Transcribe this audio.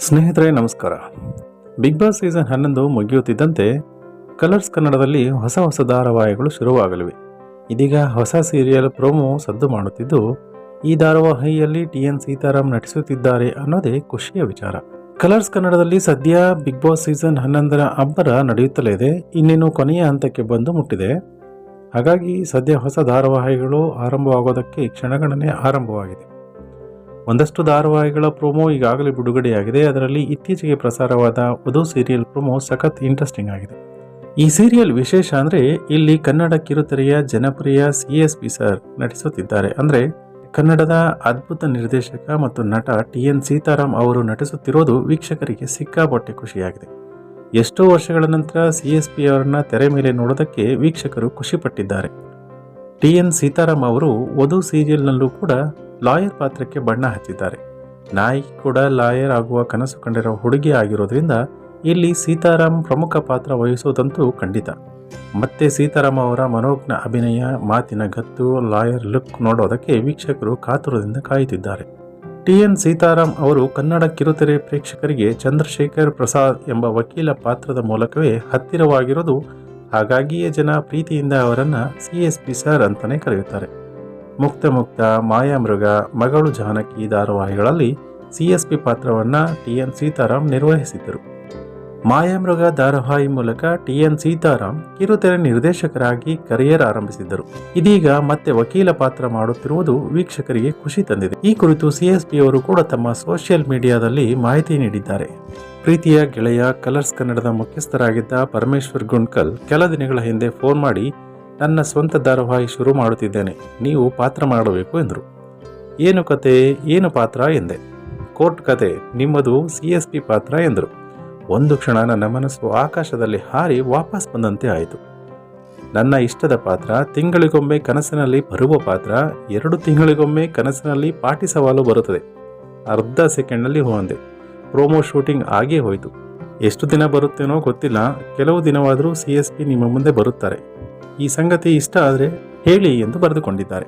ಸ್ನೇಹಿತರೆ, ನಮಸ್ಕಾರ. Big boss season ಹನ್ನೊಂದು ಮುಗಿಯುತ್ತಿದ್ದಂತೆ ಕಲರ್ಸ್ ಕನ್ನಡದಲ್ಲಿ ಹೊಸ ಹೊಸ ಧಾರಾವಾಹಿಗಳು ಶುರುವಾಗಲಿವೆ. ಇದೀಗ ಹೊಸ ಸೀರಿಯಲ್ ಪ್ರೋಮೋ ಸದ್ದು ಮಾಡುತ್ತಿದ್ದು, ಈ ಧಾರಾವಾಹಿಯಲ್ಲಿ ಟಿ ಎನ್ ಸೀತಾರಾಮ್ ನಟಿಸುತ್ತಿದ್ದಾರೆ ಅನ್ನೋದೇ ಖುಷಿಯ ವಿಚಾರ. ಕಲರ್ಸ್ ಕನ್ನಡದಲ್ಲಿ ಸದ್ಯ ಬಿಗ್ ಬಾಸ್ ಸೀಸನ್ ಹನ್ನೊಂದರ ಅಬ್ಬರ ನಡೆಯುತ್ತಲೇ ಇದೆ. ಇನ್ನೇನು ಕೊನೆಯ ಹಂತಕ್ಕೆ ಬಂದು ಮುಟ್ಟಿದೆ. ಹಾಗಾಗಿ ಸದ್ಯ ಹೊಸ ಧಾರಾವಾಹಿಗಳು ಆರಂಭವಾಗೋದಕ್ಕೆ ಕ್ಷಣಗಣನೆ ಆರಂಭವಾಗಿದೆ. ಒಂದಷ್ಟು ಧಾರಾವಾಹಿಗಳ ಪ್ರೊಮೋ ಈಗಾಗಲೇ ಬಿಡುಗಡೆಯಾಗಿದೆ. ಅದರಲ್ಲಿ ಇತ್ತೀಚೆಗೆ ಪ್ರಸಾರವಾದ ವಧು ಸೀರಿಯಲ್ ಪ್ರೊಮೋ ಸಖತ್ ಇಂಟ್ರೆಸ್ಟಿಂಗ್ ಆಗಿದೆ. ಈ ಸೀರಿಯಲ್ ವಿಶೇಷ ಅಂದರೆ ಇಲ್ಲಿ ಕನ್ನಡ ಕಿರುತೆರೆಯ ಜನಪ್ರಿಯ ಸಿ ಎಸ್ ಪಿ ಸರ್ ನಟಿಸುತ್ತಿದ್ದಾರೆ. ಅಂದರೆ ಕನ್ನಡದ ಅದ್ಭುತ ನಿರ್ದೇಶಕ ಮತ್ತು ನಟ ಟಿ ಎನ್ ಸೀತಾರಾಮ್ ಅವರು ನಟಿಸುತ್ತಿರೋದು ವೀಕ್ಷಕರಿಗೆ ಸಿಕ್ಕಾಪಟ್ಟೆ ಖುಷಿಯಾಗಿದೆ. ಎಷ್ಟೋ ವರ್ಷಗಳ ನಂತರ ಸಿ ಎಸ್ ಪಿ ಅವರನ್ನ ತೆರೆ ಮೇಲೆ ನೋಡೋದಕ್ಕೆ ವೀಕ್ಷಕರು ಖುಷಿಪಟ್ಟಿದ್ದಾರೆ. ಟಿ ಎನ್ ಸೀತಾರಾಮ್ ಅವರು ವಧು ಸೀರಿಯಲ್ನಲ್ಲೂ ಕೂಡ ಲಾಯರ್ ಪಾತ್ರಕ್ಕೆ ಬಣ್ಣ ಹಚ್ಚಿದ್ದಾರೆ. ನಾಯಿ ಕೂಡ ಲಾಯರ್ ಆಗುವ ಕನಸು ಕಂಡಿರೋ ಹುಡುಗಿ ಆಗಿರೋದ್ರಿಂದ ಇಲ್ಲಿ ಸೀತಾರಾಮ್ ಪ್ರಮುಖ ಪಾತ್ರ ವಹಿಸೋದಂತೂ ಖಂಡಿತ. ಮತ್ತೆ ಸೀತಾರಾಮ್ ಅವರ ಮನೋಜ್ಞ ಅಭಿನಯ, ಮಾತಿನ ಗತ್ತು, ಲಾಯರ್ ಲುಕ್ ನೋಡೋದಕ್ಕೆ ವೀಕ್ಷಕರು ಕಾತುರದಿಂದ ಕಾಯುತ್ತಿದ್ದಾರೆ. ಟಿ ಎನ್ ಸೀತಾರಾಮ್ ಅವರು ಕನ್ನಡ ಕಿರುತೆರೆ ಪ್ರೇಕ್ಷಕರಿಗೆ ಚಂದ್ರಶೇಖರ್ ಪ್ರಸಾದ್ ಎಂಬ ವಕೀಲ ಪಾತ್ರದ ಮೂಲಕವೇ ಹತ್ತಿರವಾಗಿರೋದು, ಹಾಗಾಗಿಯೇ ಜನ ಪ್ರೀತಿಯಿಂದ ಅವರನ್ನು ಸಿ ಎಸ್ ಪಿ ಸರ್ ಅಂತಲೇ ಕರೆಯುತ್ತಾರೆ. ಮುಕ್ತ ಮುಕ್ತ ಮಾಯಾಮೃಗ ಮಗಳು ಜಾನಕಿ ಧಾರಾವಾಹಿಗಳಲ್ಲಿ ಸಿಎಸ್ಪಿ ಪಾತ್ರವನ್ನು ಟಿ ಎನ್ ಸೀತಾರಾಮ್ ನಿರ್ವಹಿಸಿದ್ದರು. ಮಾಯಾಮೃಗ ಧಾರಾವಾಹಿ ಮೂಲಕ ಟಿ ಎನ್ ಸೀತಾರಾಮ್ ಕಿರುತೆರೆ ನಿರ್ದೇಶಕರಾಗಿ ಕರಿಯರ್ ಆರಂಭಿಸಿದ್ದರು. ಇದೀಗ ಮತ್ತೆ ವಕೀಲ ಪಾತ್ರ ಮಾಡುತ್ತಿರುವುದು ವೀಕ್ಷಕರಿಗೆ ಖುಷಿ ತಂದಿದೆ. ಈ ಕುರಿತು ಸಿಎಸ್ಪಿ ಅವರು ಕೂಡ ತಮ್ಮ ಸೋಷಿಯಲ್ ಮೀಡಿಯಾದಲ್ಲಿ ಮಾಹಿತಿ ನೀಡಿದ್ದಾರೆ. ಪ್ರೀತಿಯ ಗೆಳೆಯ ಕಲರ್ಸ್ ಕನ್ನಡದ ಮುಖ್ಯಸ್ಥರಾಗಿದ್ದ ಪರಮೇಶ್ವರ್ ಗುಂಡ್ಕಲ್ ಕೆಲ ದಿನಗಳ ಹಿಂದೆ ಫೋನ್ ಮಾಡಿ ನನ್ನ ಸ್ವಂತ ಧಾರಾವಾಹಿ ಶುರು ಮಾಡುತ್ತಿದ್ದೇನೆ. ನೀವು ಪಾತ್ರ ಮಾಡಬೇಕು ಎಂದರು. ಏನು ಕತೆ? ಏನು ಪಾತ್ರ? ಎಂದೆ. ಕೋರ್ಟ್ ಕತೆ. ನಿಮ್ಮದು ಸಿ ಎಸ್ ಪಿ ಪಾತ್ರ ಎಂದರು. ಒಂದು ಕ್ಷಣ ನನ್ನ ಮನಸ್ಸು ಆಕಾಶದಲ್ಲಿ ಹಾರಿ ವಾಪಸ್ ಬಂದಂತೆ ಆಯಿತು. ನನ್ನ ಇಷ್ಟದ ಪಾತ್ರ, ತಿಂಗಳಿಗೊಮ್ಮೆ ಕನಸಿನಲ್ಲಿ ಬರುವ ಪಾತ್ರ, ಎರಡು ತಿಂಗಳಿಗೊಮ್ಮೆ ಕನಸಿನಲ್ಲಿ ಪಾಟಿ ಸವಾಲು ಬರುತ್ತದೆ. ಅರ್ಧ ಸೆಕೆಂಡ್ನಲ್ಲಿ ಹೋಂದೆ. ಪ್ರೋಮೋ ಶೂಟಿಂಗ್ ಆಗೇ ಹೋಯಿತು. ಎಷ್ಟು ದಿನ ಬರುತ್ತೇನೋ ಗೊತ್ತಿಲ್ಲ. ಕೆಲವು ದಿನವಾದರೂ ಸಿ ಎಸ್ ಪಿ ನಿಮ್ಮ ಮುಂದೆ ಬರುತ್ತಾರೆ. ಈ ಸಂಗತಿ ಇಷ್ಟ ಆದರೆ ಹೇಳಿ ಎಂದು ಬರೆದುಕೊಂಡಿದ್ದಾರೆ.